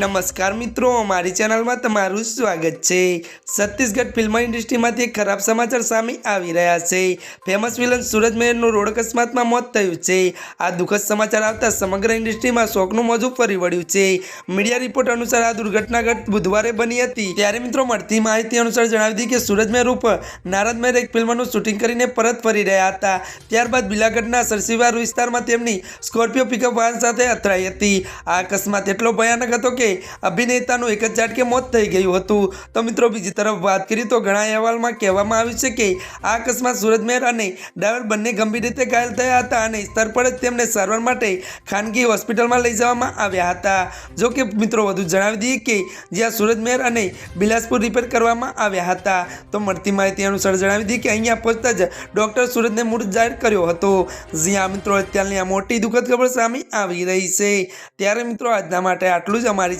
નમસ્કાર મિત્રો અમારી ચેનલમાં તમારું સ્વાગત છે. છત્તીસગઢ ફિલ્મ ઇન્ડસ્ટ્રીમાંથી ખરાબ સમાચાર સામે આવી રહ્યા છે. ફેમસ વિલન સુરજ મેયરનું રોડ અકસ્માતમાં મોત થયું છે. આ દુઃખદ સમાચાર આવતા સમગ્ર ઇન્ડસ્ટ્રીમાં શોકનું મોજું ફરી વળ્યું છે. મીડિયા રિપોર્ટ અનુસાર આ દુર્ઘટના ગત બુધવારે બની હતી. ત્યારે મિત્રો, મળતી માહિતી અનુસાર જણાવી હતી કે સૂરજ મેહર ઉપર નારદ મેહર એક ફિલ્મનું શૂટિંગ કરીને પરત ફરી રહ્યા હતા. ત્યારબાદ બિલાગઢના સરસીવાર વિસ્તારમાં તેમની સ્કોર્પિયો પિકઅપ વાહન સાથે અથડાઈ હતી. આ અકસ્માત એટલો ભયાનક હતો કે અભિનેતાનું એક જ ઝાટકે મોત થઈ ગયું હતું. તો મિત્રો, બીજી તરફ વાત કરીએ તો ઘણા અહેવાલમાં કહેવામાં આવ્યું છે કે આ અકસ્માત સુરજ મહેર અને ડ્રાઈવર બંને ગંભીર રીતે ઘાયલ થયા હતા અને સ્તર પર જ તેમને સારવાર માટે ખાનગી હોસ્પિટલમાં લઈ જવામાં આવ્યા હતા. જો કે મિત્રો, વધુ જણાવી દઈએ કે જ્યાં સુરજ મહેર અને બિલાસપુર રિપેર કરવામાં આવ્યા હતા. તો મળતી માહિતી અનુસાર જણાવી દઈએ કે અહીંયા પહોંચતા જ ડૉક્ટર સુરજને મૃત જાહેર કર્યો હતો. જ્યાં મિત્રો, અત્યારની આ મોટી દુઃખદ ખબર સામે આવી રહી છે. ત્યારે મિત્રો, આજના માટે આટલું જ. અમારી